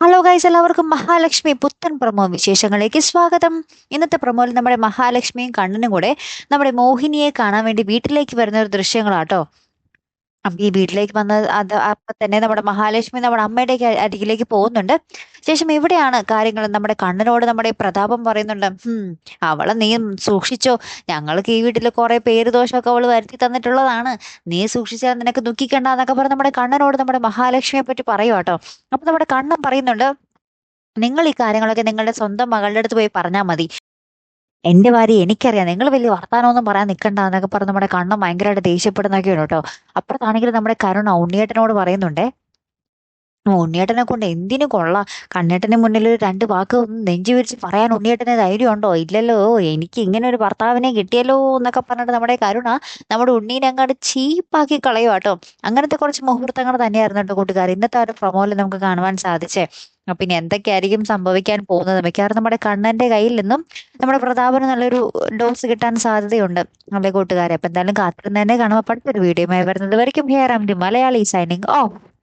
Hello guys എല്ലാവർക്കും മഹാലക്ഷ്മി പുത്തൻ promo വിശേഷങ്ങളിലേക്ക് സ്വാഗതം. ഇന്നത്തെ പ്രമോയിൽ നമ്മുടെ മഹാലക്ഷ്മിയും കണ്ണനും കൂടെ നമ്മുടെ മോഹിനിയെ കാണാൻ വേണ്ടി വീട്ടിലേക്ക് വരുന്ന ഒരു ദൃശ്യങ്ങളാട്ടോ. ഈ വീട്ടിലേക്ക് വന്ന് അത് അപ്പൊ തന്നെ നമ്മുടെ മഹാലക്ഷ്മി നമ്മുടെ അമ്മയുടെ അരികിലേക്ക് പോകുന്നുണ്ട്. ശേഷം ഇവിടെയാണ് കാര്യങ്ങൾ നമ്മുടെ കണ്ണിനോട് നമ്മുടെ പ്രതാപം പറയുന്നുണ്ട്. അവളെ നീ സൂക്ഷിച്ചോ. ഞങ്ങൾക്ക് ഈ വീട്ടിൽ കുറെ പേര് ദോഷമൊക്കെ അവൾ വരുത്തി തന്നിട്ടുള്ളതാണ്. നീ സൂക്ഷിച്ചാൽ നിനക്ക് ദുഃഖിക്കണ്ട എന്നൊക്കെ പറഞ്ഞ് നമ്മുടെ കണ്ണനോട് നമ്മുടെ മഹാലക്ഷ്മിയെ പറ്റി പറയുവാട്ടോ അപ്പൊ നമ്മുടെ കണ്ണൻ പറയുന്നുണ്ട് നിങ്ങൾ ഈ കാര്യങ്ങളൊക്കെ നിങ്ങളുടെ സ്വന്തം മകളുടെ അടുത്ത് പോയി പറഞ്ഞാൽ മതി. എന്റെ ഭാര്യ എനിക്കറിയാം. നിങ്ങൾ വലിയ വർത്താനമൊന്നും പറയാൻ നിൽക്കണ്ട എന്നൊക്കെ പറഞ്ഞ് നമ്മുടെ കണ്ണം ഭയങ്കരമായിട്ട് ദേഷ്യപ്പെടുന്നൊക്കെയാണ് കേട്ടോ. അപ്പുറത്താണെങ്കിൽ നമ്മുടെ കരുണ ഉണ്ണിയേട്ടനോട് പറയുന്നുണ്ടേ ഉണ്ണിയേട്ടനെ കൊണ്ട് എന്തിനു കൊള്ളാം? കണ്ണേട്ടന് മുന്നിൽ ഒരു രണ്ട് വാക്ക് നെഞ്ചു വിരിച്ച് പറയാൻ ഉണ്ണിയേട്ടന് ധൈര്യം ഉണ്ടോ? ഇല്ലല്ലോ. എനിക്ക് ഇങ്ങനെ ഒരു ഭർത്താവിനെ കിട്ടിയല്ലോ എന്നൊക്കെ പറഞ്ഞിട്ട് നമ്മുടെ കരുണ നമ്മുടെ ഉണ്ണീനെ അങ്ങോട്ട് ചീപ്പാക്കി കളയുക കേട്ടോ. അങ്ങനത്തെ കുറച്ച് മുഹൂർത്തങ്ങൾ തന്നെയായിരുന്നു കേട്ടോ കൂട്ടുകാർ. ഇന്നത്തെ ഒരു പ്രൊമോയിൽ നമുക്ക് കാണുവാൻ സാധിച്ചേ. ഇനി എന്തൊക്കെയായിരിക്കും സംഭവിക്കാൻ പോകുന്നത്? മിക്കവാറും നമ്മുടെ കണ്ണന്റെ കയ്യിൽ നിന്നും നമ്മുടെ പ്രതാപന് നല്ലൊരു ഡോസ് കിട്ടാൻ സാധ്യതയുണ്ട്. നമ്മുടെ കൂട്ടുകാരെ? അപ്പൊ എന്തായാലും കാത്തിരുന്ന് തന്നെ കാണുമ്പോൾ പഠിച്ചൊരു വീഡിയോ വരുന്നത് വരയ്ക്കും. Here am Malayali signing off.